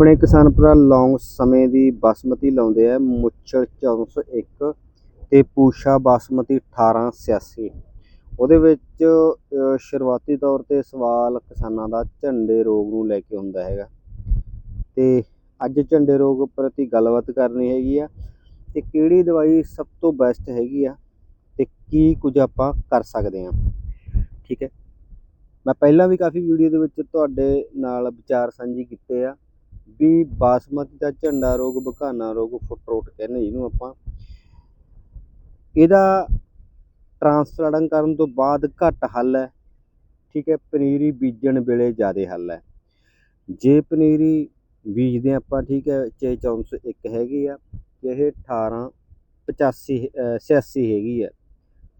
ਆਪਣੇ ਕਿਸਾਨ ਭਰਾ ਲੌਂਗ ਸਮੇਂ ਦੀ ਬਾਸਮਤੀ ਲਾਉਂਦੇ ਆ ਮੁੱਛਲ 401 ਤੇ ਪੂਸ਼ਾ ਬਾਸਮਤੀ 1886 ਉਹਦੇ ਵਿੱਚ ਸ਼ੁਰੂਆਤੀ ਤੌਰ ਤੇ ਸਵਾਲ ਕਿਸਾਨਾਂ ਦਾ ਝੰਡੇ ਰੋਗ ਨੂੰ ਲੈ ਕੇ ਹੁੰਦਾ ਹੈਗਾ। ਤੇ ਅੱਜ ਝੰਡੇ ਰੋਗ ਪ੍ਰਤੀ ਗੱਲਬਾਤ ਕਰਨੀ ਹੈਗੀ ਆ, ਤੇ ਕਿਹੜੀ ਦਵਾਈ ਸਭ ਤੋਂ ਬੈਸਟ ਹੈਗੀ ਆ, ਤੇ ਕੀ ਕੁਝ ਆਪਾਂ ਕਰ ਸਕਦੇ ਆ। ਠੀਕ ਹੈ। ਮੈਂ ਪਹਿਲਾਂ ਵੀ ਕਾਫੀ ਵੀਡੀਓ ਦੇ ਵਿੱਚ ਤੁਹਾਡੇ ਨਾਲ ਵਿਚਾਰ ਸਾਂਝੇ ਕੀਤੇ ਆ। ਵੀ ਬਾਸਮਤੀ ਦਾ ਝੰਡਾ ਰੋਗ ਬਕਾਨਾ ਰੋਗ ਫੁੱਟ ਰੋਟ ਕਹਿੰਦੇ ਜਿਹਨੂੰ ਆਪਾਂ। ਇਹਦਾ ਟ੍ਰਾਂਸਪਲਾਂਟ ਕਰਨ ਤੋਂ ਬਾਅਦ ਘੱਟ ਹੱਲ ਹੈ ਠੀਕ ਹੈ ਪਨੀਰੀ ਬੀਜਣ ਵੇਲੇ ਜ਼ਿਆਦਾ ਹੱਲ ਹੈ। ਜੇ ਪਨੀਰੀ ਬੀਜਦੇ ਆਪਾਂ ਠੀਕ ਹੈ ਚਾਹੇ 401 ਹੈਗੀ ਆ ਇਹ 18 85 ਅ, 86 ਹੈਗੀ ਆ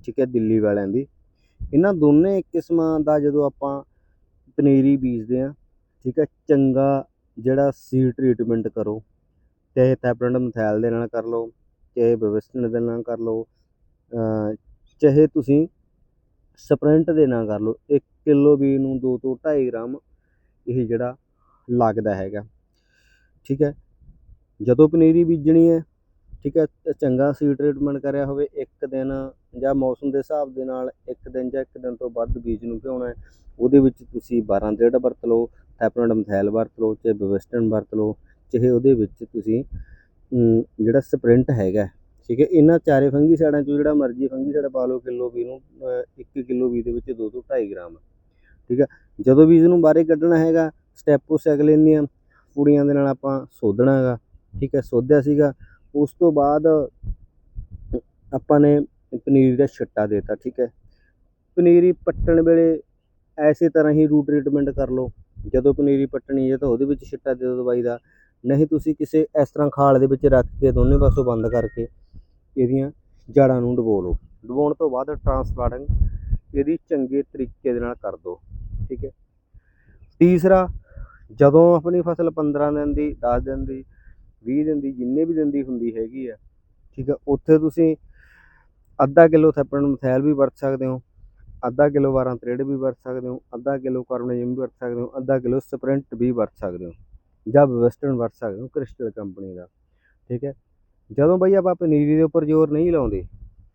ਠੀਕ ਹੈ ਦਿੱਲੀ ਵਾਲਿਆਂ ਦੀ। ਇਹਨਾਂ ਦੋਨੇ ਕਿਸਮਾਂ ਦਾ ਜਦੋਂ ਆਪਾਂ ਪਨੀਰੀ ਬੀਜਦੇ ਆ ਠੀਕ ਹੈ ਚੰਗਾ ਜਿਹੜਾ ਸੀ ਟ੍ਰੀਟਮੈਂਟ ਕਰੋ, ਚਾਹੇ ਥੈਪਰਡ ਮਥੈਲ ਦੇ ਨਾਲ ਕਰ ਲਓ, ਚਾਹੇ ਬਵਿਸਟਨ ਦੇ ਨਾਲ ਕਰ ਲਓ ਚਾਹੇ ਤੁਸੀਂ ਸਪ੍ਰਿੰਟ ਦੇ ਨਾਲ ਕਰ ਲਓ 1 ਕਿਲੋ ਬੀ ਨੂੰ 2 ਤੋਂ 2.5 ਗ੍ਰਾਮ ਇਹ ਜਿਹੜਾ ਲੱਗਦਾ ਹੈਗਾ। ਠੀਕ ਹੈ? ਜਦੋਂ ਪਨੀਰੀ ਬੀਜਣੀ ਹੈ, ਠੀਕ ਹੈ ਚੰਗਾ ਸੀਡ ਟ੍ਰੀਟਮੈਂਟ ਕਰਿਆ ਹੋਵੇ, ਇੱਕ ਦਿਨ ਜਾਂ ਮੌਸਮ ਦੇ ਹਿਸਾਬ ਦੇ ਨਾਲ ਇੱਕ ਦਿਨ ਜਾਂ ਇੱਕ ਦਿਨ ਤੋਂ ਵੱਧ ਬੀਜ ਨੂੰ ਭਿਉਣਾ ਉਹਦੇ ਵਿੱਚ ਤੁਸੀਂ 12 ਡੇਢ ਵਰਤ ਲਓ ਚਾਹੇ ਆਪਣਾ ਡਮਥੈਲ ਵਰਤ ਲਓ, ਚਾਹੇ ਬਵਿਸਟਨ ਵਰਤ ਲਓ, ਚਾਹੇ ਉਹਦੇ ਵਿੱਚ ਤੁਸੀਂ ਜਿਹੜਾ ਸਪ੍ਰਿੰਟ ਹੈਗਾ, ਠੀਕ ਹੈ, ਇਹਨਾਂ ਚਾਰੇ ਫੰਗੀ ਸਾਈਡਾਂ ਚੋਂ ਜਿਹੜਾ ਮਰਜ਼ੀ ਫੰਗੀ ਸਾਈਡ ਪਾ ਲਓ, ਕਿਲੋ ਵੀ ਨੂੰ 1 ਕਿਲੋ ਵੀ ਦੇ ਵਿੱਚ 2 ਤੋਂ 2.5 ਗ੍ਰਾਮ, ਠੀਕ ਹੈ, ਜਦੋਂ ਵੀ ਇਸ ਨੂੰ ਬਾਹਰੇ ਕੱਢਣਾ ਹੈਗਾ ਸਟੈਪੋ ਸਾਈਕਲਿਨ ਦੀਆਂ ਪੂੜੀਆਂ ਦੇ ਨਾਲ ਆਪਾਂ ਸੋਧਣਾ ਹੈਗਾ, ਠੀਕ ਹੈ, ਸੋਧਿਆ ਸੀਗਾ, ਉਸ ਤੋਂ ਬਾਅਦ ਆਪਾਂ ਨੇ ਪਨੀਰੀ ਦਾ ਛੱਟਾ ਦੇਤਾ, ਠੀਕ ਹੈ, ਪਨੀਰੀ ਪੱਟਣ ਵੇਲੇ ਐਸੇ ਤਰ੍ਹਾਂ ਹੀ ਰੂਟ ਟ੍ਰੀਟਮੈਂਟ ਕਰ ਲਓ ਜਦੋਂ ਪਨੀਰੀ ਪੱਟਣੀ ਹੈ ਤਾਂ ਉਹਦੇ ਵਿੱਚ ਛਿੱਟਾ ਦੇ ਦਿਓ ਦਵਾਈ ਦਾ। ਨਹੀਂ ਤੁਸੀਂ ਕਿਸੇ ਇਸ ਤਰ੍ਹਾਂ ਖਾਲ ਦੇ ਵਿੱਚ ਰੱਖ ਕੇ ਦੋਨੇ ਪਾਸੋਂ ਬੰਦ ਕਰਕੇ ਇਹਦੀਆਂ ਜੜ੍ਹਾਂ ਨੂੰ ਡਬੋ ਲਓ। ਡੁਬੋਣ ਤੋਂ ਬਾਅਦ ਟ੍ਰਾਂਸਪਲਾਂਟਿੰਗ ਇਹਦੀ ਚੰਗੇ ਤਰੀਕੇ ਦੇ ਨਾਲ ਕਰ ਦਿਓ, ਠੀਕ ਹੈ। ਤੀਸਰਾ, ਜਦੋਂ ਆਪਣੀ ਫਸਲ 15 ਦਿਨ ਦੀ 10 ਦਿਨ ਦੀ 20 ਦਿਨ ਦੀ, ਜਿੰਨੇ ਵੀ ਦਿਨ ਦੀ ਹੁੰਦੀ ਹੈਗੀ ਆ ਠੀਕ ਹੈ, ਉੱਥੇ ਤੁਸੀਂ ਅੱਧਾ ਕਿਲੋ ਥੈਪਰਨ ਮਥੈਲ ਵੀ ਵਰਤ ਸਕਦੇ ਹੋ। ਅੱਧਾ ਕਿਲੋ 12 ਤਰੇੜ ਵੀ ਵਰਤ ਸਕਦੇ ਹੋ, ਅੱਧਾ ਕਿਲੋ ਕਾਰਬੋਨੇਜਮ ਵੀ ਵਰਤ ਸਕਦੇ ਹੋ, ਅੱਧਾ ਕਿਲੋ ਸਪ੍ਰਿੰਟ ਵੀ ਵਰਤ ਸਕਦੇ ਹੋ, ਜਾਂ ਵੈਸਟਰਨ ਵਰਤ ਸਕਦੇ ਹੋ ਕ੍ਰਿਸਟਲ ਕੰਪਨੀ ਦਾ, ਠੀਕ ਹੈ। ਜਦੋਂ ਬਈ ਆਪਾਂ ਪਨੀਰੀ ਦੇ ਉੱਪਰ ਜ਼ੋਰ ਨਹੀਂ ਲਾਉਂਦੇ,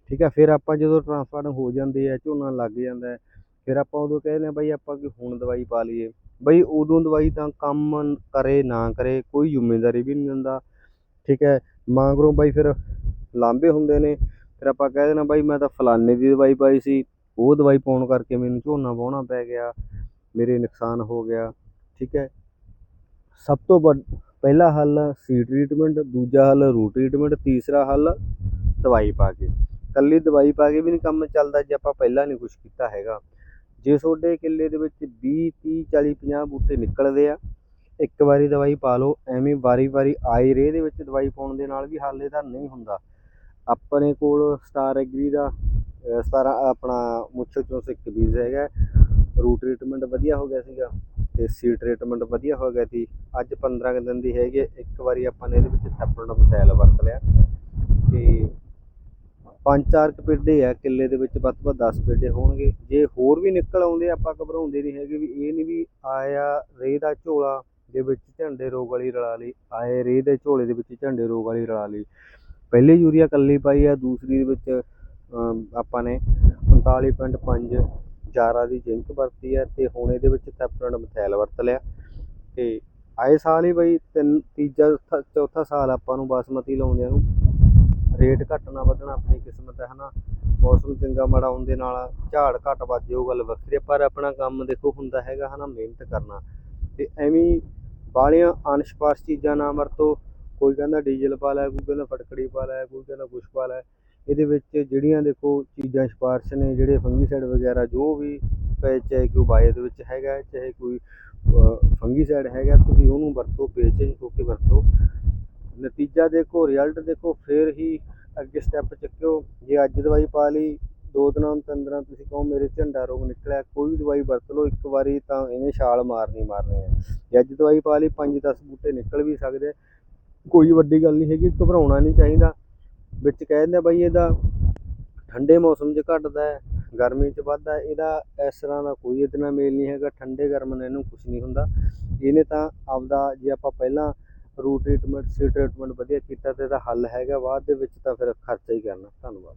ਠੀਕ ਹੈ, ਫਿਰ ਆਪਾਂ ਜਦੋਂ ਟ੍ਰਾਂਸਪਲਾਂਟ ਹੋ ਜਾਂਦੇ ਆ, ਝੋਨਾ ਲੱਗ ਜਾਂਦਾ ਹੈ, ਫਿਰ ਆਪਾਂ ਉਦੋਂ ਕਹਿੰਦੇ ਆ ਬਈ ਆਪਾਂ ਕਿ ਹੁਣ ਦਵਾਈ ਪਾ ਲਈਏ। ਬਈ ਉਦੋਂ ਦਵਾਈ ਤਾਂ ਕੰਮ ਕਰੇ ਨਾ ਕਰੇ ਕੋਈ ਜ਼ਿੰਮੇਵਾਰੀ ਵੀ ਨਹੀਂ ਦਿੰਦਾ, ਠੀਕ ਹੈ। ਮਗਰੋਂ ਬਾਈ ਫਿਰ ਲਾਂਬੇ ਹੁੰਦੇ ਨੇ, ਫਿਰ ਆਪਾਂ ਕਹਿ ਦੇਣਾ ਬਾਈ ਮੈਂ ਤਾਂ ਫਲਾਨੇ ਦੀ ਦਵਾਈ ਪਾਈ ਸੀ ਉਹ ਦਵਾਈ ਪਾਉਣ ਕਰਕੇ ਮੈਨੂੰ ਝੋਨਾ ਵਾਹੁਣਾ ਪੈ ਗਿਆ, ਮੇਰੇ ਨੁਕਸਾਨ ਹੋ ਗਿਆ, ਠੀਕ ਹੈ। ਸਭ ਤੋਂ ਵੱਡ, ਪਹਿਲਾ ਹੱਲ ਸੀ ਟ੍ਰੀਟਮੈਂਟ ਦੂਜਾ ਹੱਲ ਰੂਟ ਟ੍ਰੀਟਮੈਂਟ ਤੀਸਰਾ ਹੱਲ ਦਵਾਈ ਪਾ ਕੇ। ਕੱਲੀ ਦਵਾਈ ਪਾ ਕੇ ਵੀ ਨਹੀਂ ਕੰਮ ਚੱਲਦਾ ਜੇ ਆਪਾਂ ਪਹਿਲਾਂ ਨਹੀਂ ਕੁਝ ਕੀਤਾ ਹੈਗਾ। ਜੇ ਤੁਹਾਡੇ ਕਿੱਲੇ ਦੇ ਵਿੱਚ 20 30 40 50 ਬੂਟੇ ਨਿਕਲਦੇ ਆ, ਇੱਕ ਵਾਰੀ ਦਵਾਈ ਪਾ ਲਓ, ਐਵੇਂ ਵਾਰੀ-ਵਾਰੀ ਆਏ ਰੇ ਦੇ ਵਿੱਚ ਦਵਾਈ ਪਾਉਣ ਦੇ ਨਾਲ ਵੀ ਹੱਲ ਇਹਦਾ ਨਹੀਂ ਹੁੰਦਾ। ਆਪਣੇ ਕੋਲ ਸਟਾਰ ਐਗਰੀ ਦਾ ਅਹ, ਸਤਾਰਾਂ ਆਪਣਾ ਮੁੱਛੋ ਚੋਂ ਇੱਕ ਬੀਜ ਹੈਗਾ। ਰੂਟ ਟ੍ਰੀਟਮੈਂਟ ਵਧੀਆ ਹੋ ਗਿਆ ਸੀਗਾ ਤੇ ਸੀਡ ਟ੍ਰੀਟਮੈਂਟ ਵਧੀਆ ਹੋ ਗਿਆ ਸੀ। ਅੱਜ 15 ਕੁ ਦਿਨ ਦੀ ਹੈਗੀ ਹੈ, ਇੱਕ ਵਾਰੀ ਆਪਾਂ ਨੇ ਇਹਦੇ ਵਿੱਚ ਥੈਪਰਡ ਮਥੈਲ ਵਰਤ ਲਿਆ। ਤੇ ਪੰਜ ਚਾਰ ਕੁ ਪੇਡੇ ਆ ਕਿੱਲੇ ਦੇ ਵਿੱਚ ਵੱਧ ਤੋਂ ਵੱਧ 10 ਪੇਡੇ ਹੋਣਗੇ। ਜੇ ਹੋਰ ਵੀ ਨਿਕਲ ਆਉਂਦੇ ਆਪਾਂ ਘਬਰਾਉਂਦੇ ਨਹੀਂ ਹੈਗੇ ਵੀ ਇਹ ਨਹੀਂ ਵੀ ਆਇਆ ਰੇ ਦਾ ਝੋਲਾ ਦੇ ਵਿੱਚ ਝੰਡੇ ਰੋਗ ਵਾਲੀ ਰਲਾ ਲਈ ਆਏ ਰੇ ਦੇ ਝੋਲੇ ਦੇ ਵਿੱਚ ਝੰਡੇ ਰੋਗ ਵਾਲੀ ਰਲਾ ਲਈ। ਪਹਿਲੀ ਯੂਰੀਆ ਕੱਲੀ ਪਾਈ ਆ ਦੂਸਰੀ ਦੇ ਵਿੱਚ ਆਪਾਂ ਨੇ 39.5 ਜਾਰਾ ਦੀ ਜ਼ਿੰਕ ਵਰਤੀ ਹੈ ਤੇ ਹੁਣ ਇਹਦੇ ਵਿੱਚ ਥੈਪਰਡ ਮਥੈਲ ਵਰਤ ਲਿਆ। ਤੇ ਆਏ ਸਾਲ ਹੀ ਬਈ ਤਿੰਨ ਤੀਜਾ ਚੌਥਾ- ਸਾਲ ਆਪਾਂ ਨੂੰ ਬਾਸਮਤੀ ਲਾਉਂਦਿਆਂ ਨੂੰ ਰੇਟ ਘੱਟ ਨਾ ਵਧਣਾ ਆਪਣੀ ਕਿਸਮਤ ਹੈ ਹਨਾ। ਮੌਸਮ ਚੰਗਾ ਮਾੜਾ ਹੋਣ ਦੇ ਨਾਲ ਝਾੜ ਘੱਟ ਵੱਧ ਉਹ ਗੱਲ ਵੱਖਰੀ ਹੈ, ਪਰ ਆਪਣਾ ਕੰਮ ਦੇਖੋ ਹੁੰਦਾ ਹੈਗਾ ਹਨਾ ਮਿਹਨਤ ਕਰਨਾ। ਤੇ ਐਵੇਂ ਬਾਲੀਆਂ ਅਨਸਪਾਰਸ਼ ਚੀਜ਼ਾਂ ਨਾ ਵਰਤੋ। ਕੋਈ ਕਹਿੰਦਾ ਡੀਜ਼ਲ ਪਾ ਲੈ ਕੋਈ ਕਹਿੰਦਾ ਫਟਕੜੀ ਪਾ ਲੈ ਕੋਈ ਕਹਿੰਦਾ ਕੁਛ ਪਾ ਲੈ। ਇਹਦੇ ਵਿੱਚ ਜਿਹੜੀਆਂ ਦੇਖੋ ਚੀਜ਼ਾਂ ਸਿਫਾਰਸ਼ ਨੇ, ਜਿਹੜੇ ਫੰਗੀਸਾਈਡ ਵਗੈਰਾ ਜੋ ਵੀ ਚਾਹੇ ਚਾਹੇ ਕੋਈ ਬਾਏ ਦੇ ਵਿੱਚ ਹੈਗਾ, ਚਾਹੇ ਕੋਈ ਫੰਗੀਸਾਈਡ ਹੈਗਾ, ਤੁਸੀਂ ਉਹਨੂੰ ਵਰਤੋ ਪੇਚੇਂਜ ਹੋ ਕੇ ਵਰਤੋ। ਨਤੀਜਾ ਦੇਖੋ ਰਿਜ਼ਲਟ ਦੇਖੋ, ਫਿਰ ਹੀ ਅੱਗੇ ਸਟੈਪ ਚੱਕਿਓ। ਜੇ ਅੱਜ ਦਵਾਈ ਪਾ ਲਈ, ਦੋ ਦਿਨਾਂ, ਤਿੰਨ ਦਿਨਾਂ, ਤੁਸੀਂ ਕਹੋ ਮੇਰੇ ਝੰਡਾ ਰੋਗ ਨਿਕਲਿਆ, ਕੋਈ ਵੀ ਦਵਾਈ ਵਰਤ ਲਓ, ਇੱਕ ਵਾਰੀ ਤਾਂ ਇਹਨੇ ਛਾਲ ਮਾਰਨੀ ਮਾਰਨੀ ਹੈ। ਜੇ ਅੱਜ ਦਵਾਈ ਪਾ ਲਈ 5-10 ਬੂਟੇ ਨਿਕਲ ਵੀ ਸਕਦੇ ਕੋਈ ਵੱਡੀ ਗੱਲ ਨਹੀਂ ਹੈਗੀ, ਘਬਰਾਉਣਾ ਨਹੀਂ ਚਾਹੀਦਾ। ਵਿੱਚ ਕਹਿ ਦਿੰਦੇ ਆ ਬਾਈ ਇਹਦਾ ਠੰਡੇ ਮੌਸਮ 'ਚ ਘਟਦਾ ਹੈ, ਗਰਮੀ 'ਚ ਵੱਧਦਾ ਇਹਦਾ ਇਸ ਤਰ੍ਹਾਂ ਦਾ ਕੋਈ ਇਹਦੇ ਨਾਲ ਮੇਲ ਨਹੀਂ ਹੈਗਾ, ਠੰਡੇ ਗਰਮ ਨਾਲ ਇਹਨੂੰ ਕੁਝ ਨਹੀਂ ਹੁੰਦਾ। ਇਹਨੇ ਤਾਂ ਆਪਦਾ ਜੇ ਆਪਾਂ ਪਹਿਲਾਂ ਰੂਟ ਟ੍ਰੀਟਮੈਂਟ ਸੀ ਟ੍ਰੀਟਮੈਂਟ ਵਧੀਆ ਕੀਤਾ ਤੇ ਇਹਦਾ ਹੱਲ ਹੈਗਾ, ਬਾਅਦ ਦੇ ਵਿੱਚ ਤਾਂ ਫਿਰ ਖਰਚਾ ਹੀ ਕਰਨਾ। ਧੰਨਵਾਦ।